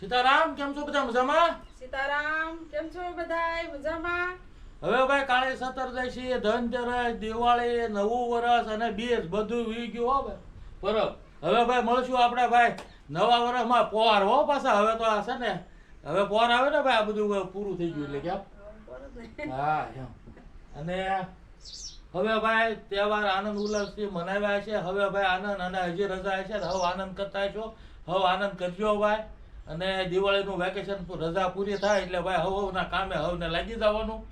સીતારામ કેમ છો બધા મજામાં? સીતારામ કેમ છો બધાય? મજામાં? હવે ભાઈ કાળી સતરદશી ધનતેરસ દિવાળી નવું વર્ષ અને બીજ બધું વી ગયું હો ભાઈ. પરબ હવે ભાઈ મળશું આપણે ભાઈ નવા વર્ષમાં પોર હો પાછા. હવે તો આ છે ને હવે પોર આવે ને ભાઈ આ બધું પૂરું થઈ ગયું એટલે કેમ? હા અને હવે ભાઈ તહેવાર આનંદ ઉલ્લાસથી મનાવ્યા છે. હવે ભાઈ આનંદ અને હજી રજા છે હવે આનંદ કરતા છો હવે આનંદ કરજો ભાઈ. અને દિવાળીનું વેકેશન રજા પૂરી થાય એટલે ભાઈ હવે હવના કામે હવને લાગી જવાનું.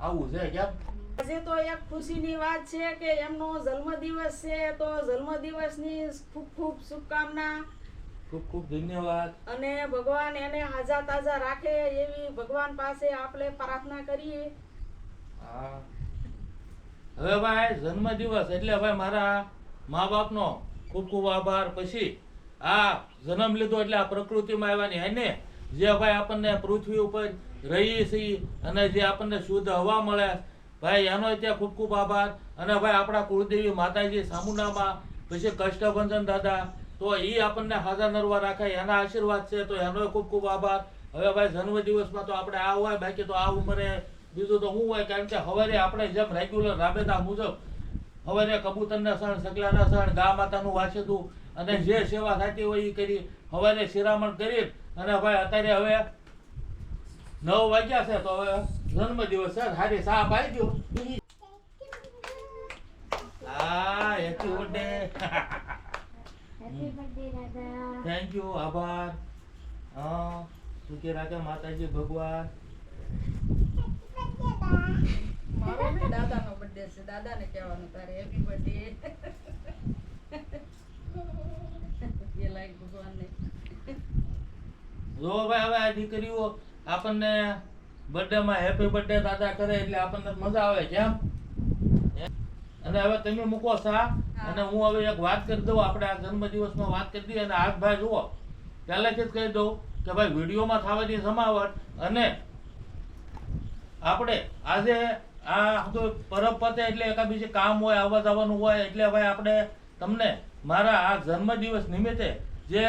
આવું છે કેમ? આજે તો એક ખુશીની વાત છે કે એમનો જન્મદિવસ છે તો જન્મદિવસની ખૂબ ખૂબ શુભકામના. ખૂબ ખૂબ ધન્યવાદ. અને ભગવાન એને હાજા તાજા રાખે એવી ભગવાન પાસે આપણે પ્રાર્થના કરીએ. હા. હવે ભાઈ જન્મદિવસ એટલે ભાઈ મારા મા બાપનો ખૂબ ખૂબ આભાર. પછી આ જન્મ લીધો એટલે આ પ્રકૃતિમાં આવવાની એને જે ભાઈ આપણને પૃથ્વી ઉપર રહીએ છીએ અને જે આપણને શુદ્ધ હવા મળે, ભાઈ એનો ત્યાં ખૂબ ખૂબ આભાર. અને ભાઈ આપણા કુળદેવી માતાજી સામુનામાં, પછી કષ્ટભંજન દાદા, તો એ આપણને હાજર નરવા રાખે, એના આશીર્વાદ છે, તો એનો ખૂબ ખૂબ આભાર. હવે ભાઈ જન્મ દિવસમાં તો આપણે આ હોય, બાકી તો આ ઉંમરે બીજું તો શું હોય, કારણ કે હવારે આપણે જેમ રેગ્યુલર રાબેતા મુજબ હવે કબૂતરના સણ સગલાના સણ ગા માતાનું વાંચેતું અને જે સેવા થતી હોય એ કરી સવારે શિરામણ કરી અને ભાઈ અત્યારે હવે નવ વાગ્યા છે તો હવે જન્મદિવસ છે સારી સાહ પાઈ ગયો હા હેપી બર્થડે થેન્ક યુ આભાર. હા સુખી રાખે માતાજી ભગવાન. મારો ને દાદાનો બર્થડે છે દાદાને કહેવાનું તારે હેપી બર્થડે ભગવાનને. જો ભાઈ હવે આ દીકરીઓ આપણને બર્થડે માં હેપી બર્થડે દાદા કરે એટલે આપણને મજા આવે કેમ અને હવે તમે મૂકો સા અને હું હવે એક વાત કરી દઉં આપણે આ જન્મદિવસમાં વાત કરી દઈએ અને આજ ભાઈ જુઓ પહેલેથી જ કહી દઉં કે ભાઈ વિડીયોમાં થવાની જમાવટ અને આપણે આજે આ તો પરબ પતે એટલે એકાબીજે કામ હોય આવવા જવાનું હોય એટલે ભાઈ આપણે તમને મારા આ જન્મદિવસ નિમિત્તે જે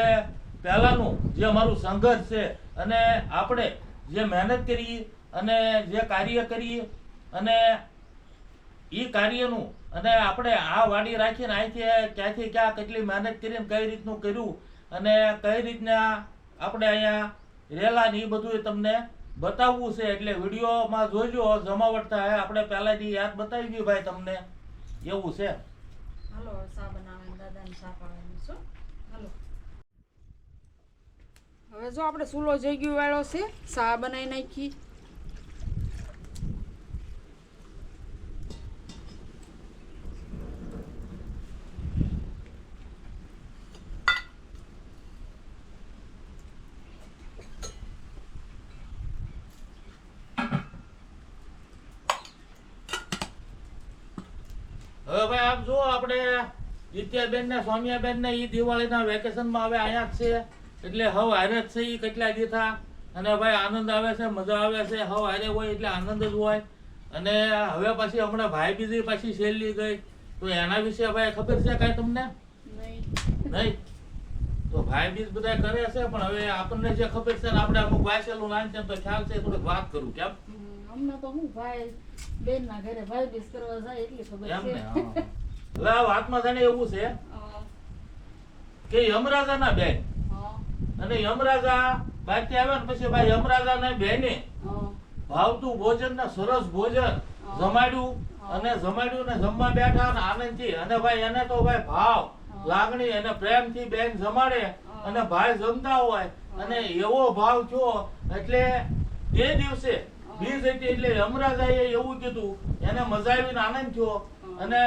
પહેલાનું જે અમારું સંઘર્ષ છે અને આપણે જે મહેનત કરી અને જે કાર્ય કરી અને એ કાર્યનું અને આપણે આ વાડી રાખીને અહીંથી ક્યાંથી ક્યાં કેટલી મહેનત કરીને કઈ રીતનું કર્યું અને કઈ રીતના આપણે અહીંયા રહેલા ને એ બધું તમને બતાવવું છે એટલે વિડીયોમાં જોજો, જમાવટ થાય. આપણે પહેલાંથી યાદ બતાવી દઈએ ભાઈ તમને. એવું છે. હાલો સા બનાવવાની દાદાને સા છો હાલો હવે જો આપણે ચૂલો જગ્યો વાળો છે, સા બનાવી નાખી આપણે જીત્યાબેન ને સોનિયાબેન ને ઈ દિવાળીના વેકેશનમાં હવે અહીંયા જ છે. એટલે હવ હારે જ છે ઈ કેટલા દીથા અને ભાઈ આનંદ આવે છે મજા આવે છે. હવ હારે હોય એટલે આનંદ જ હોય. અને હવે પછી હમણાં ભાઈ બીજી પાછી છેલ્લી ગઈ. તો એના વિશે ભાઈ ખબર છે કાંઈ તમને? નહીં. તો ભાઈ બીજ બધા કરે છે પણ હવે આપણને જે ખબર છે આપણે અમુક વાંચેલું નાન છે તો ખ્યાલ છે થોડીક વાત કરું કેમ? અમને તો હું ભાઈ બેન ના ઘરે ભાઈ બીજ કરવા જાય એટલી ખબર છે. આ વાતમાં જાણે એવું છે કે યમરાજાના બેન અને યમરાજા બાકી આવ્યા ને પછી ભાઈ યમરાજા ને બેને ભાવતું ભોજન ને સરસ ભોજન જમાડ્યું અને જમાડ્યું ને જમવા બેઠા ને આનંદથી. અને ભાઈ એને તો ભાઈ ભાવ લાગણી અને પ્રેમથી બેન જમાડે અને ભાઈ જમતા હોય. અને એવો ભાવ થયો એટલે તે દિવસે બીજ હતી એટલે યમરાજાએ એવું કીધું. એને મજા આવીને આનંદ થયો. અને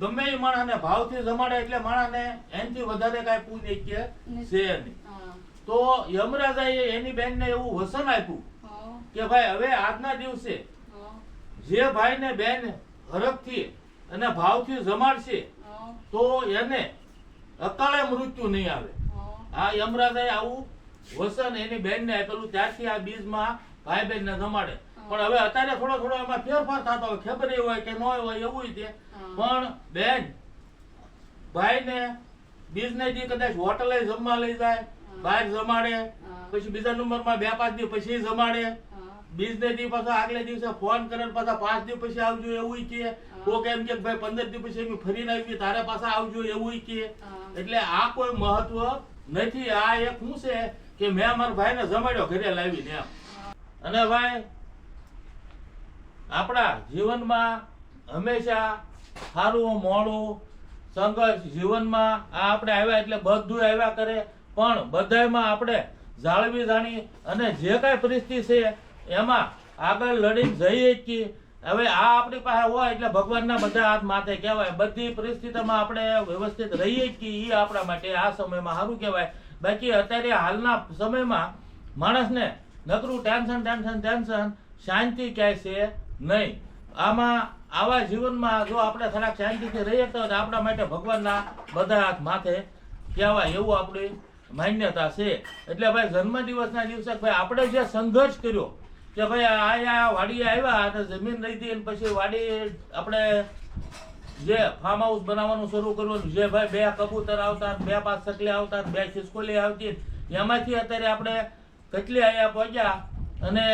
ગમે એ માણસને ભાવથી જમાડે એટલે માણસને એનથી વધારે કાંઈ પુણ્ય કે છે નહીં. તો યમરાજાએ એની બેનને એવું વસન આપ્યું કે ભાઈ હવે આજના દિવસે જે ભાઈને બેન હરખથી અને ભાવથી જમાડશે તો એને અકાળે મૃત્યુ નહીં આવે. આ યમરાજાએ આવું વસન એની બેનને આપેલું. ત્યારથી આ બીજમાં ભાઈ બહેનને જમાડે. પણ હવે અત્યારે થોડો થોડો એમાં ફેરફાર થતો હોય. ખબર હોય કે ન હોય એવું તે પણ બેન ભાઈને બીજને જે કદાચ હોટલે જમવા લઈ જાય બહાર જમાડે પછી બીજા નંબરમાં બે પાંચ દિવસ પછી જમાડે. બીજને દિવસ પાછો આગલે દિવસે ફોન કરે પાછા પાંચ દિવસ પછી આવજો એવું કે. કોક એમ કે ભાઈ પંદર દિવસ પછી એમ ફરીને આવી તારે પાછા આવજો એવું કે. એટલે આ કોઈ મહત્વ નથી. આ એક શું છે કે મેં મારા ભાઈને જમાડ્યો ઘરે લાવીને એમ. અને ભાઈ આપણા જીવનમાં હંમેશા સારું મોડું સંઘર્ષ જીવનમાં આ આપણે આવ્યા એટલે બધું આવ્યા કરે. પણ બધામાં આપણે જાળવી જાણી અને જે કાંઈ પરિસ્થિતિ છે, એમાં આગળ લડી જઈએ જ છીએ હવે આ આપણી પાસે હોય એટલે ભગવાનના બધા હાથ માથે કહેવાય. બધી પરિસ્થિતિમાં આપણે વ્યવસ્થિત રહીએ જ છીએ એ આપણા માટે આ સમયમાં સારું કહેવાય. બાકી અત્યારે હાલના સમયમાં માણસને નકરું ટેન્શન ટેન્શન ટેન્શન, શાંતિ ક્યાંય છે નહીં. આમાં આવા જીવનમાં જો આપણે થોડાક શાંતિથી રહીએ તો આપણા માટે ભગવાનના બધા હાથ માથે કહેવાય એવું આપણી માન્યતા છે. એટલે ભાઈ જન્મદિવસના દિવસે ભાઈ આપણે જે સંઘર્ષ કર્યો, કે ભાઈ આયા વાડીએ આવ્યા અને જમીન લીધી હતી પછી વાડી આપણે જે ફાર્મ હાઉસ બનાવવાનું શરૂ કર્યું જે ભાઈ બે કબૂતર આવતા બે પાંચ સકલી આવતા બે ખિસકોલી આવતી એમાંથી અત્યારે આપણે કેટલી આયા પહોંચ્યા અને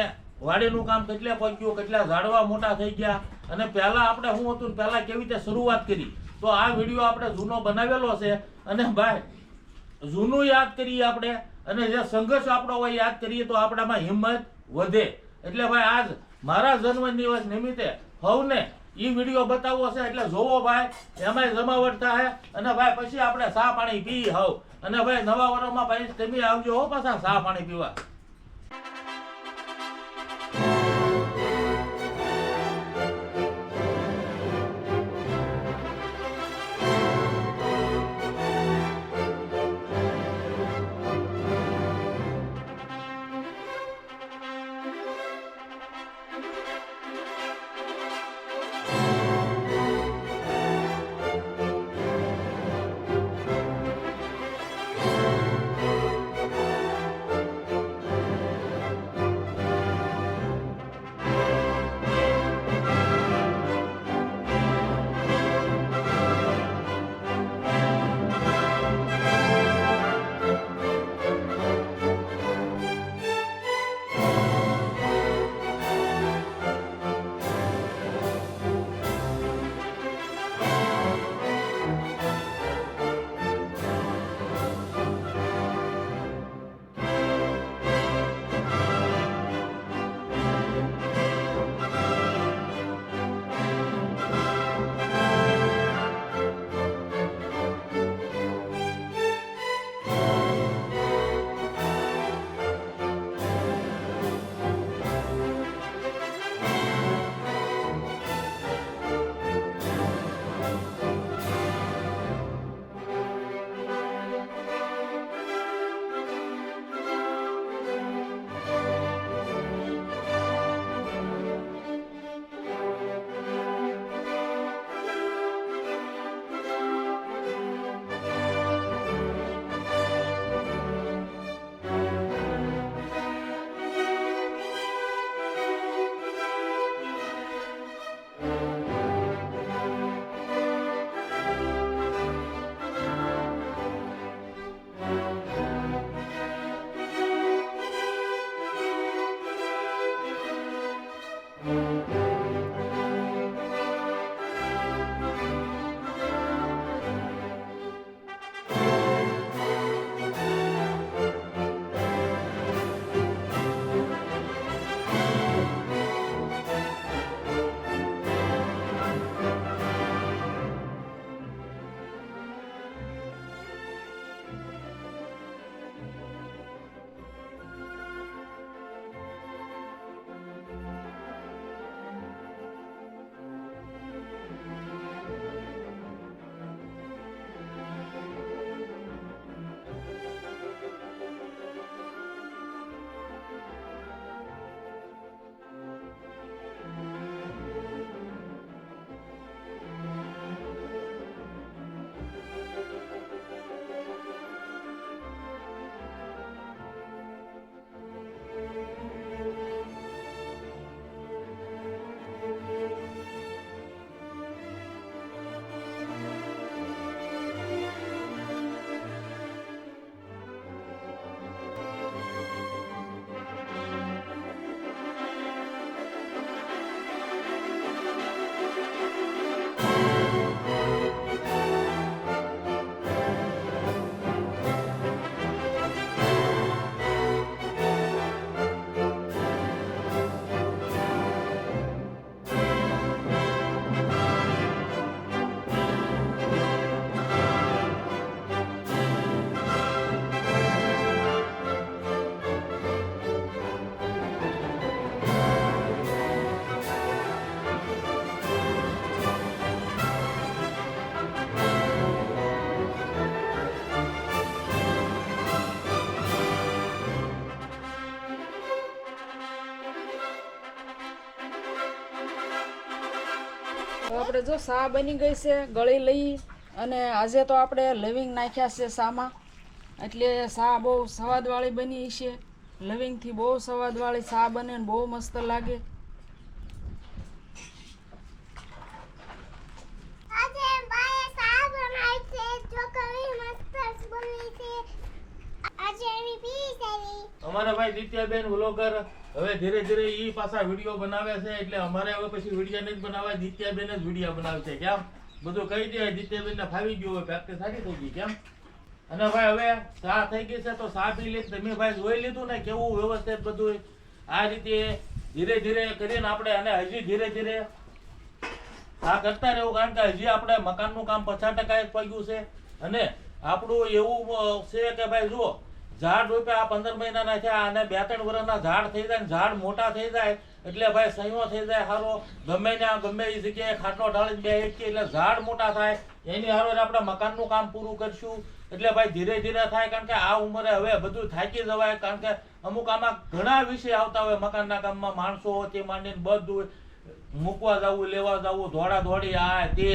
વાડીનું કામ કેટલે પહોંચ્યું, કેટલા ઝાડવા મોટા થઈ ગયા અને પહેલાં આપણે શું હતું પહેલાં કેવી રીતે શરૂઆત કરી. તો આ વીડિયો આપણે જૂનો બનાવેલો છે અને ભાઈ જૂનું યાદ કરીએ આપણે અને જે સંઘર્ષ આપણો હોય યાદ કરીએ તો આપણામાં હિંમત વધે. એટલે ભાઈ આજ મારા જન્મ દિવસ નિમિત્તે હવને ઈ વીડિયો બતાવવો છે, એટલે જોવો ભાઈ, એમાંય જમાવટ થાય અને ભાઈ પછી આપણે સા પાણી પી હવ. અને ભાઈ નવા વર્ષમાં ભાઈ તમે આવજો હો પાછા સા પાણી પીવા. આપણે જો સા બની ગઈ છે, ગળી લઈ અને આજે તો આપણે લવિંગ નાખ્યા છે સામાં. એટલે સા બહુ સ્વાદવાળી બની છે. લવિંગથી બહુ સ્વાદવાળી સા બને બહુ મસ્ત લાગે આજે બાએ સા બનાવી છે ચોકરી મસ્ત બની છે આજે એવી પી છે અમારા ભાઈ દિત્યાબેન વ્લોગર હવે ધીરે ધીરે ઈ પાછા વીડિયો બનાવે છે, એટલે અમારે હવે પછી વીડિયો નહીં બનાવે દિત્યાબેન જ વીડિયો બનાવે છે કેમ? બધું કહી દે દિત્યાબેન ને ફાવી ગયું હોય પ્રેક્ટિસ સારી થઈ ગઈ, કેમ? અને ભાઈ હવે ચા થઈ ગઈ છે, તો ચા પી લે તમે ભાઈ જોઈ લીધું ને કેવું વ્યવસ્થિત બધું આ રીતે ધીરે ધીરે કરીને આપણે, અને હજી ધીરે ધીરે આ કરતા રહેવું, કારણ કે હજી આપણે મકાનનું કામ પચાસ ટકા પગ્યું છે. અને આપણું એવું છે કે ભાઈ જુઓ ઝાડ રૂપે આ પંદર મહિનાના થયા અને બે ત્રણ વર્ષના ઝાડ થઈ જાય ઝાડ મોટા થઈ જાય એટલે ભાઈ સંયો થઈ જાય હારો ગમે ત્યાં ગમે એ જગ્યાએ ખાટલો ઢાળી બે એક એટલે ઝાડ મોટા થાય. એની હારો આપણે મકાનનું કામ પૂરું કરશું. એટલે ભાઈ ધીરે ધીરે થાય કારણ કે આ ઉંમરે હવે બધું થાકી જવાય કારણ કે અમુક આમાં ઘણા વિષય આવતા હોય મકાનના કામમાં. માણસો તે માંડીને બધું મૂકવા જવું, લેવા જવું દોડા દોડી આ તે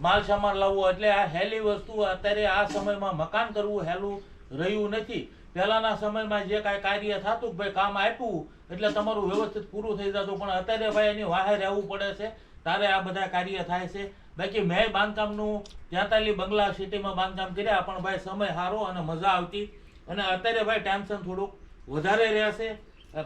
માલ સામાન લાવવો. એટલે આ હેલી વસ્તુ અત્યારે આ સમયમાં મકાન કરવું હેલું. રહ્યું નથી. પહેલાના સમયમાં જે કાંઈ કાર્ય થતું ભાઈ કામ આપ્યું, એટલે તમારું વ્યવસ્થિત પૂરું થઈ જતું, પણ અત્યારે ભાઈ એની વાહે રહેવું પડે છે. તારે આ બધા કાર્ય થાય છે. બાકી મેં બાંધકામનું ત્યાંતાલી બંગલા સિટીમાં બાંધકામ કર્યા, પણ ભાઈ સમય સારો અને મજા આવતી. અને અત્યારે ભાઈ ટેન્શન થોડુંક વધારે રહેશે.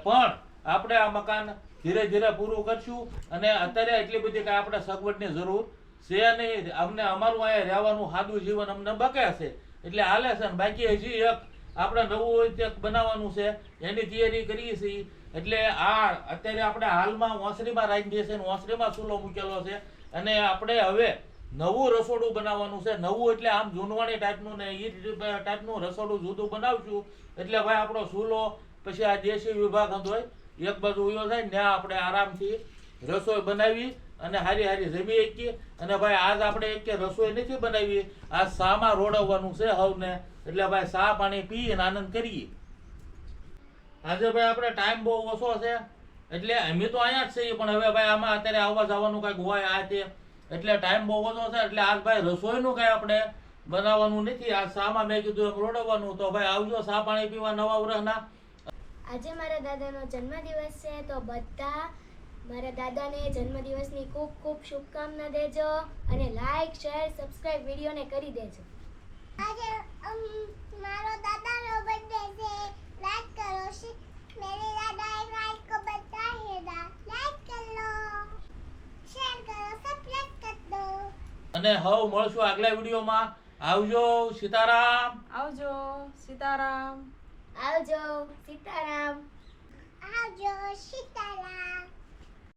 પણ આપણે આ મકાન ધીરે ધીરે પૂરું કરશું. અને અત્યારે એટલી બધી કાંઈ આપણે સગવડની જરૂર છે નહીં. અમને અમારું અહીંયા રહેવાનું સાદું જીવન અમને બકે છે. એટલે હાલે છે ને બાકી હજી એક આપણે નવું હોય તે બનાવવાનું છે. એની તૈયારી કરીએ છીએ. એટલે આ અત્યારે આપણે હાલમાં ઓસરીમાં રાખીએ છીએ ને ઓસરીમાં ચૂલો મૂકેલો છે. અને આપણે હવે નવું રસોડું બનાવવાનું છે. નવું એટલે આમ જૂનવાણી ટાઈપનું ને એ ટાઈપનું રસોડું જુદું બનાવશું. એટલે ભાઈ આપણો ચૂલો, પછી આ દેશી વિભાગ હતો એક બાજુ ઉયો થાય ને આપણે આરામથી રસોઈ બનાવી અને હારી હારી જમી શકીએ. અને ભાઈ, આજ આપણે એક રસોઈ નથી બનાવી આ શામાં રોડવવાનું છે હવને. એટલે ભાઈ શા પાણી પી અને આનંદ કરીએ. આજે ભાઈ, આપણે ટાઈમ બહુ ઓછો છે. એટલે અમે તો અહીંયા જ છીએ, પણ હવે ભાઈ, આમાં અત્યારે આવવા જવાનું કાંઈક હોય આ તે. એટલે ટાઈમ બહુ ઓછો છે. એટલે આજ ભાઈ, રસોઈનું કાંઈ આપણે બનાવવાનું નથી. આ શામાં મેં કીધું એમ રોડવવાનું. તો ભાઈ, આવજો શા પાણી પીવા નવા ઉરહના આજે મારા દાદાનો જન્મદિવસ છે, તો બધા મારા દાદાને જન્મદિવસની ખૂબ ખૂબ શુભકામના દેજો અને લાઈક શેર સબસ્ક્રાઇબ વિડીયોને કરી દેજો. આજે મારો દાદાનો બર્થડે છે. લાઈક કરો મેરે દાદા એક લાઈક કો બતા દા લાઈક કર શેર કરો સબસ્ક્રાઇબ કર દો. અને હવે મળશું આગલા વિડીયોમાં. આવજો સીતારામ. આવજો સીતારામ. આવજો સીતારામ. આવજો સીતારામ.